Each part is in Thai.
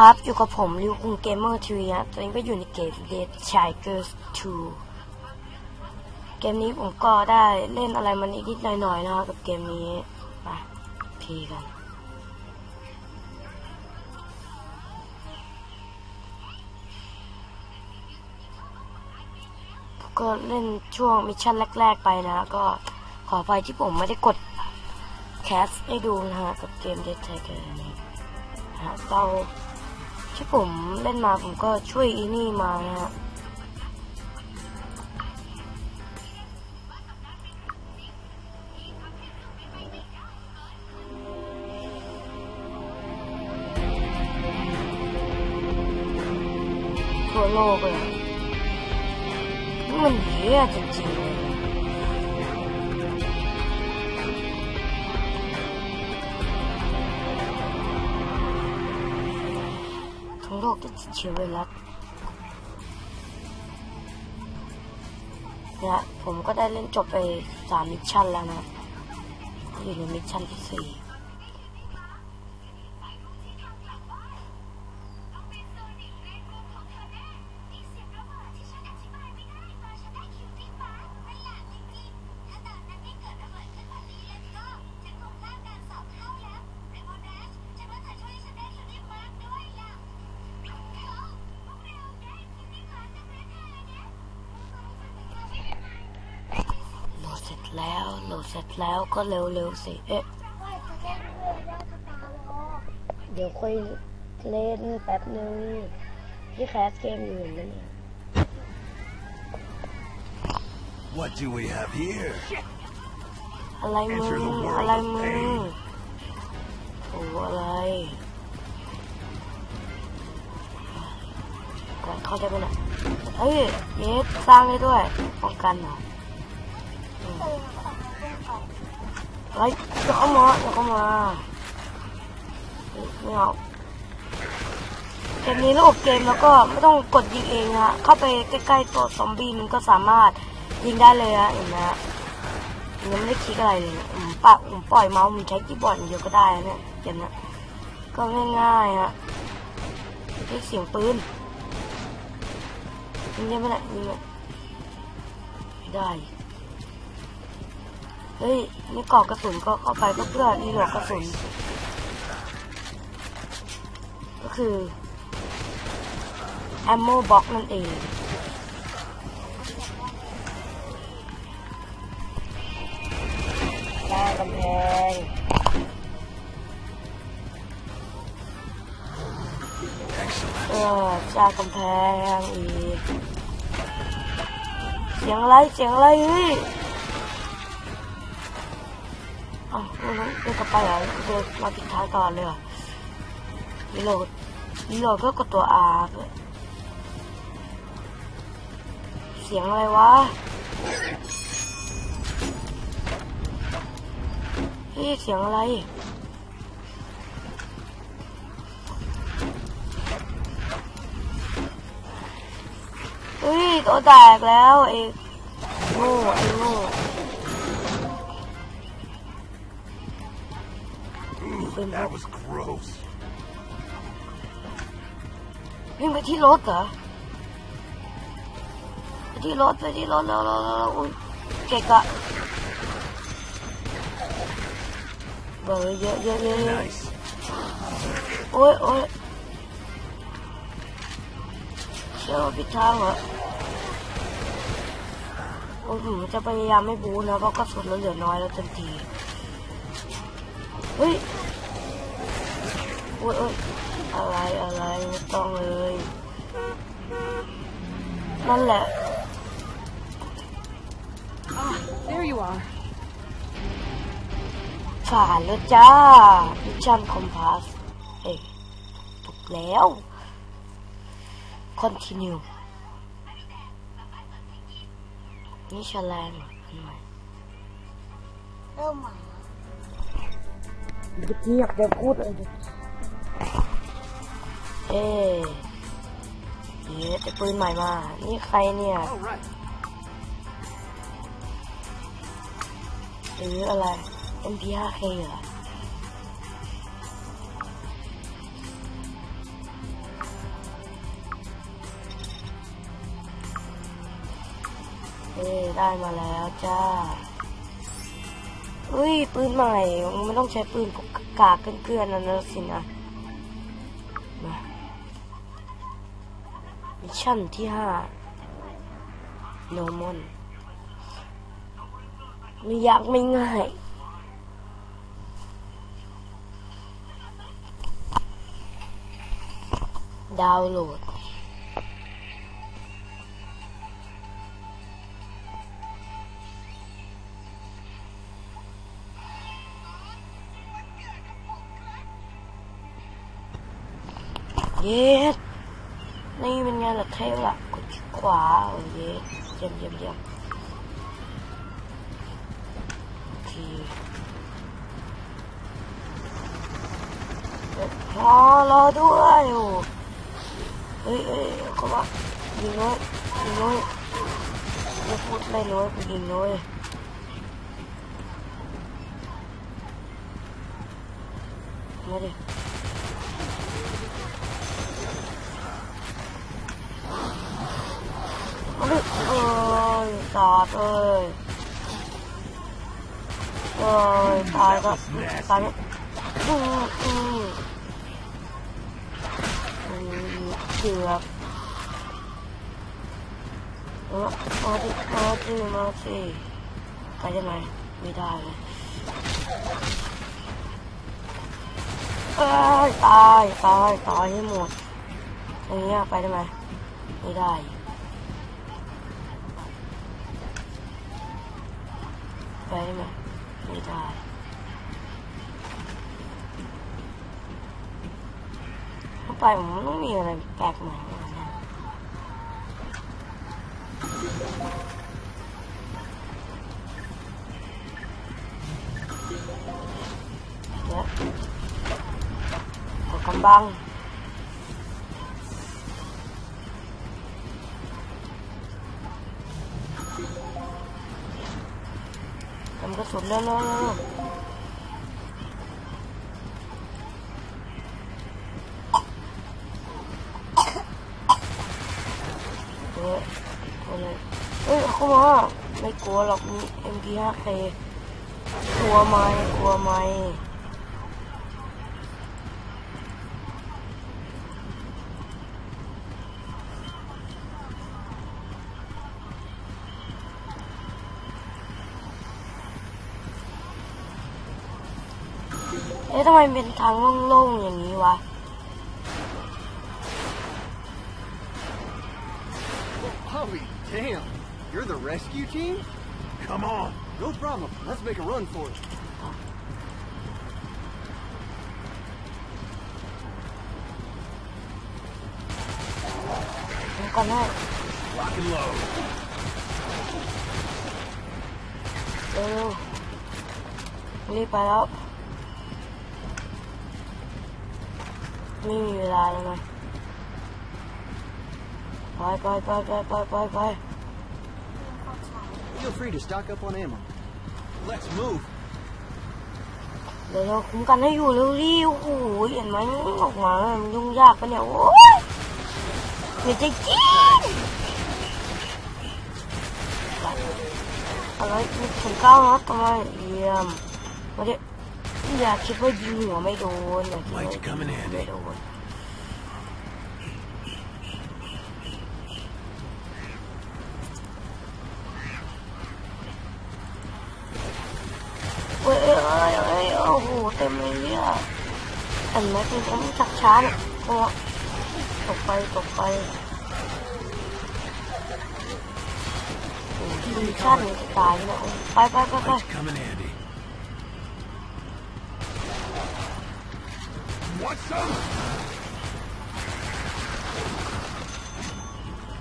ครับ อยู่กับผมริวคุงเกมเมอร์ทีวีฮะตอนนี้ก็อยู่ในเกม Dead Tigers 2 เกมนี้ผมก็ได้เล่นอะไรมันนิดๆหน่อยๆนะครับกับเกมนี้มาพีกัน ก็เล่นช่วงมิชชั่นแรก ๆ ไปนะ ก็ขออภัยที่ผมไม่ได้กดแคสให้ดูนะฮะกับเกม Dead Tiger นี้นะฮะเรา ที่ผมเล่นมาผมก็ช่วยอีนี่มานะฮะทั่วโลกเลยมันเหี้ยจริงๆ เลยทั้งโลกจะติดเชื้อไวรัสเนี่ยผมก็ได้เล่นจบไปสามมิชชั่นแล้วนะ อยู่ในมิชชั่นที่สี่ แล้วก็เร็วๆสิ เอ๊ะ เดี๋ยวค่อยเล่นแป๊บนึงพี่แคสเกมอยู่นะเนี่ย What do we have here? อะไรมึง อะไรมึงโอ้อะไรก่อนเข้าได้ไหมเนี่ยเฮ้ยเยสสร้างได้ด้วยป้องกันเหรอ อืมอะไรเดี๋ยวเข้ามาเดี๋ยวเข้ามาเฮ้ยไม่เอาเกมนี้ระบบเกมแล้วก็ไม่ต้องกดยิงเองฮะ เข้าไปใกล้ๆตัวซอมบี้มันก็สามารถยิงได้เลยฮะเห็นไหมฮะยังไม่ได้คลิกอะไรเลยผมปะผมปล่อยเมาส์ผมใช้คีย์บอร์ดเดียวก็ได้เนี่ยเกมนี้ก็ง่ายๆฮะได้เสียงปืนยิงได้ไหมเนี่ยยิงไหมได้ เฮ้ยนี่กรอกกระสุนก็เข้าไปก็เพื่อรีโหลดกระสุน ก็คือ ammo box นั่นเองสร้างกำแพงเออสร้างกำแพงอีก เสียงอะไรเสียงอะไรเฮ้ย เดินกลับไปเหรอเดินมาปิดท้ายก่อนเลยเหรอรีโหลดรีโหลดเพื่อกดตัว R เลยเสียงอะไรวะเฮ้ยเสียงอะไรเฮ้ยตัวแตกแล้วไอ้โง่ไอ้โง่ Ooh, that was gross. วิ่งไปที่รถเหรอไปที่รถไปที่รถแล้วแล้วแล้วอุ้ยเกะกะเบอร์เยอะเยอะเยอะเยอะ Nice. โอ้ยโอ้ยเชื่อว่าผิดทางเหรอโอ้ยผมจะพยายามไม่บูนะเพราะกระสุนมันเหลือน้อยแล้วทันทีเฮ้ยโอ้ยอ้ยอะไรอะไรไม่ต้องเลย นั่นแหละ There you are. ผ่านแล้วจ้ามิชชั่นคอมพาสเอ้ยถูกแล้ว continue นี่ชแลงเหรอทำไมเริ่มใหม่เมื่อกี้อยากจะพูดอะไร เอ๊เนี่ยปืนใหม่มา นี่ใครเนี่ยหรืออะไร MP5K เหรอเอ้ได้มาแล้วจ้าอุ้ย ปืนใหม่ มันต้องใช้ปืนกากเกลื่อนๆนั่นสินะ ชั่นที่ห้าโนมอนไม่ยากไม่ง่ายดาวน์โหลดเย็ด นี่เป็นไงล่ะเทพล่ะกดขวาโอ้เย็ดเยี่ยมเยี่ยมเยี่ยมทีเอ้ยรอรอด้วยโอ้เฮ้ยเฮ้ยเขาว่ายิงน้อยยิงน้อยไม่พูดไม่น้อยกูยิงน้อยมาดิ เอ้ยเอ้ย ตาดเอ้ยเอ้ยตายก็ตายอืมอืมอืมเกือบเออมาดิมาดิมาสิไปได้ไหมไม่ได้เลยเอ้ยตายตายตายให้หมดอย่างเงี้ยไปได้ไหมไม่ได้ ไปได้ไหมไม่ได้เข้าไปผมต้องมีอะไรแปลกใหม่มานะเดี๋ยวกดกำบัง ทำกระสุนแล้วเฮ้ยเอาเลยเฮ้ยเข้ามาไม่กลัวหรอกมี MP5K กลัวไหมกลัวไหม เอ๊ะทำไมเป็นทางโล่งๆอย่างนี้วะ Holy damn! You're the rescue team? Come on. No problem. Let's make a run for it. ผมก่อนให้ Lock and load. เร็วรีบ ไปแล้วไม่มีเวลาแล้วนะไปไปไปไปไปไปไป Feel free to stock up on ammo. Let's move. เดี๋ยวเราคุ้มกันให้อยู่เร็วรีโอ้โหเห็นไหมออกมามันยุ่งยากปะเนี่ยโอ้ยเดี๋ยวจะกินอะไรมีถึงเก้านัดทำไมเยี่ยมมาดิ อย่าคิดว่ายิงหัวไม่โดนอย่าคิดว่ายิงหัวไม่โดนเว้ยเอ้ยเอ้ยเอ้ยโอ้โหเต็มเลยเนี่ยเห็นไหมคุณต้องชักช้าเนี่ยโอ้ตกไปตกไปโอ้โหทีมชาตินี้จะตายเนี่ยโอ้ไปไปไปไป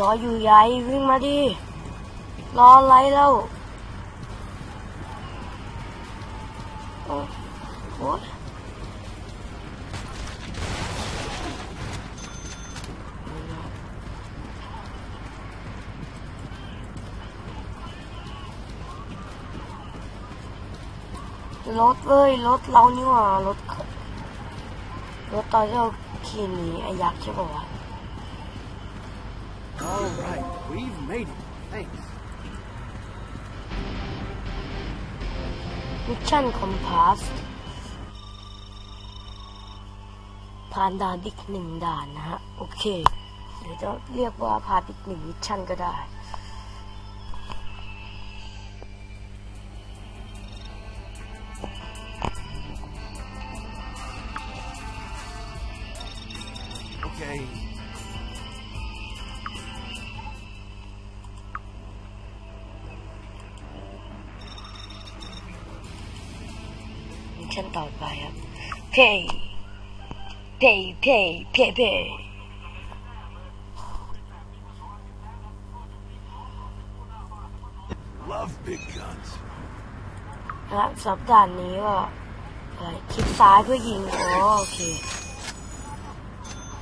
รออยู่ใหญ่วิ่งมาดิ รออะไรแล้วโอ้โหรถเว้ยรถเรานี่หว่ารถร รถตอนที่เราขี่หนีไอ้ยักษ์ใช่ป่าวะ Alright we've made it. Thanks. มิชชั่นคอมพาสผ่านด่านอีกหนึ่งด่านนะฮะ โอเค เดี๋ยวจะเรียกว่าผ่านอีกหนึ่งมิชชั่นก็ได้ ชชั่นต่อไปครับ เพย์เพย์เพย์เพย์เพย์ Love big guns. นะครับสำหรับด่านนี้ก็เอ่อคลิกซ้ายเพื่อยิงอ๋อโอเค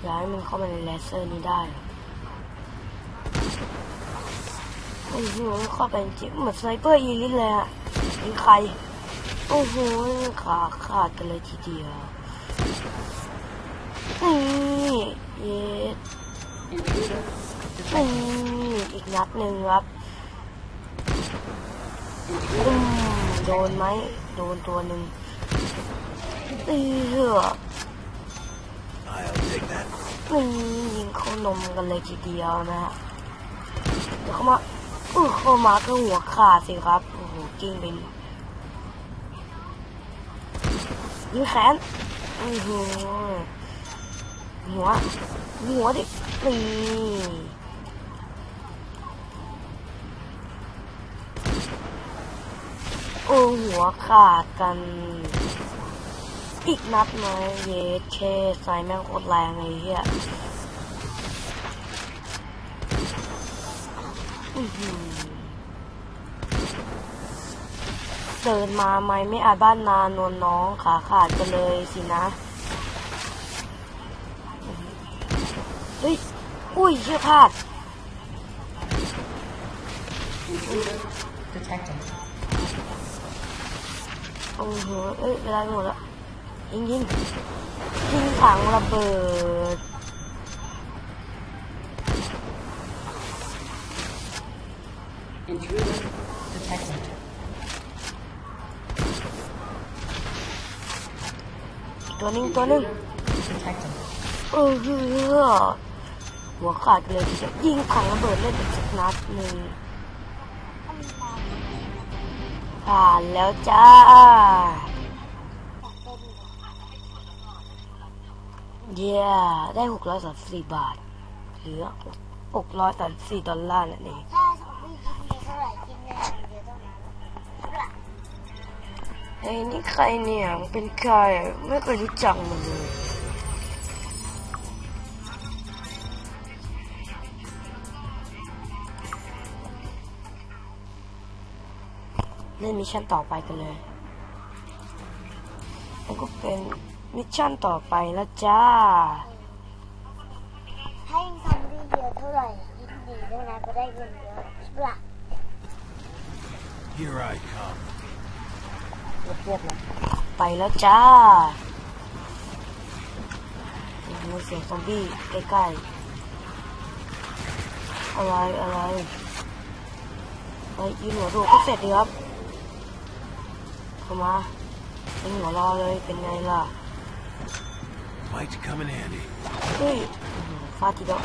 ย้ายมันเข้ามาในเลเซอร์นี้ได้โอ้โหเข้าไปจริงๆเหมือนสไนเปอร์อีลิทเลยอะยิงใครโอ้โหขาขาดกันเลยทีเดียว นี่เย็ดนี่อีกนัดหนึ่งครับอืมโดนไหม โดนตัวหนึ่งตีเหอะ I'll take that. นี่ยิงเข้านมกันเลยทีเดียวนะฮะเดี๋ยวเข้ามาอือเข้ามาก็หัวขาดสิครับ โอ้โหกิ้งไป ยิงแขนอือหือหัวหัวดินี่โอ้หัวขาดกัน อีกนัดไหมเยเคใส่แม่งโคตรแรงเลยเฮียอือ เดินมาไหมไม่อาจบ้านนานวลน้องขาขาดกันเลยสินะเฮ้ยอุ้ยเชื่อพลาดโอ้โหเอ้ยเวลาหมดแล้วยิงยิงยิงถังระเบิด ตัวนึงตัวนึงเออหัวขาดเลยยิงถังระเบิดเล่นอีกสักนัดหนึ่งผ่านแล้วจ้า เย้ได้หกร้อยสามสี่บาท เหลือหกร้อยสามสี่ดอลลาร์นั่นเอง เฮ้ยนี่ใครเนี่ยมันเป็นใครไม่เคยรู้จักมันเลยเล่นมิชชั่นต่อไปกันเลย แล้วก็เป็นมิชชั่นต่อไปแล้วจ้าถ้ายิ่งทำได้เยอะเท่าไหร่ยิ่งดีเท่านั้นก็ได้เงินเยอะใช่ปะล่ะ Here I come. เรียบๆนะไปแล้วจ้าโอ้โหเสียงซอมบี้ใกล้ๆ อะไรอะไรไปยืนหัวดูก็เสร็จดีครับเข้ามาเป็นหัวรอเลยเป็นไงล่ะ Might come in handy. เฮ้ยอื้อหือฟาดทีเดียว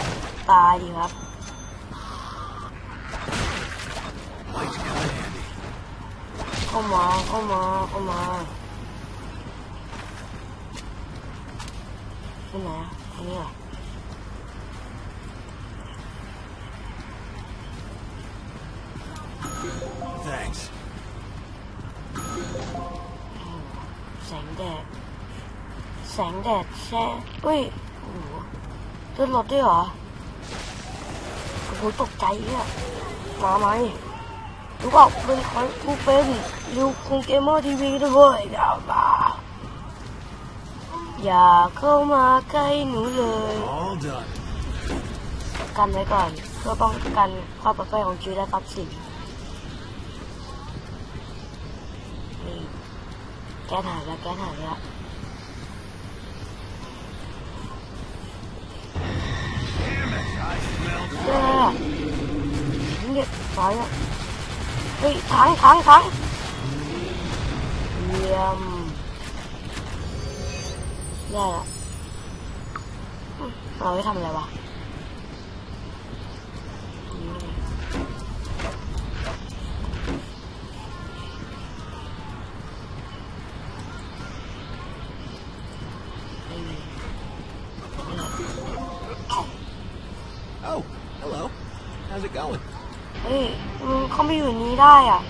ตายดีครับ Might come in handy. เข้ามาเข้ามาเข้ามาที่ไหนอะอันนี้เหรอ Thanks. แสงแดดแสงแดดแช่เฮ้ ยโอ้โหเลือดรถด้วยเหรอโอ้โหตกใจเนี่ยมาไหมรู้เปล่าเป็นใครกูเป็นริวคุงเกมเมอร์ทีวีด้วยเดี๋ยวมาอย่าเข้ามาใกล้หนูเลย All done. กันไว้ก่อน เพื่อป้องกันความปลอดภัยของชีวิตและทรัพย์สินนี่แก้ถ่ายแล้วแก้ถ่ายแล้วเจ้าเงียบไปอะ เฮ้ยถังถังถังเยี่ยมได้ละอืมเราไปทำอะไรวะ ได้อะ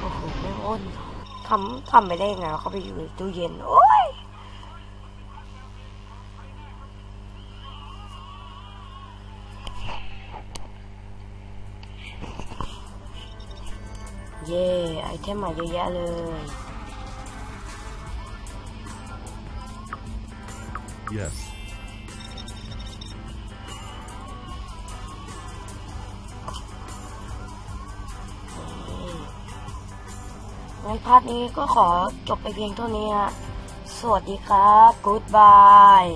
โอ้โหไม่อ้นทำทำไปได้ยังไงเขาไปอยู่ในตู้เย็น โอ้ยเย่ไอเทมมาเยอะแยะเลย Yes. งั้นพาร์ทนี้ก็ขอจบไปเพียงเท่านี้ฮะสวัสดีครับ Goodbye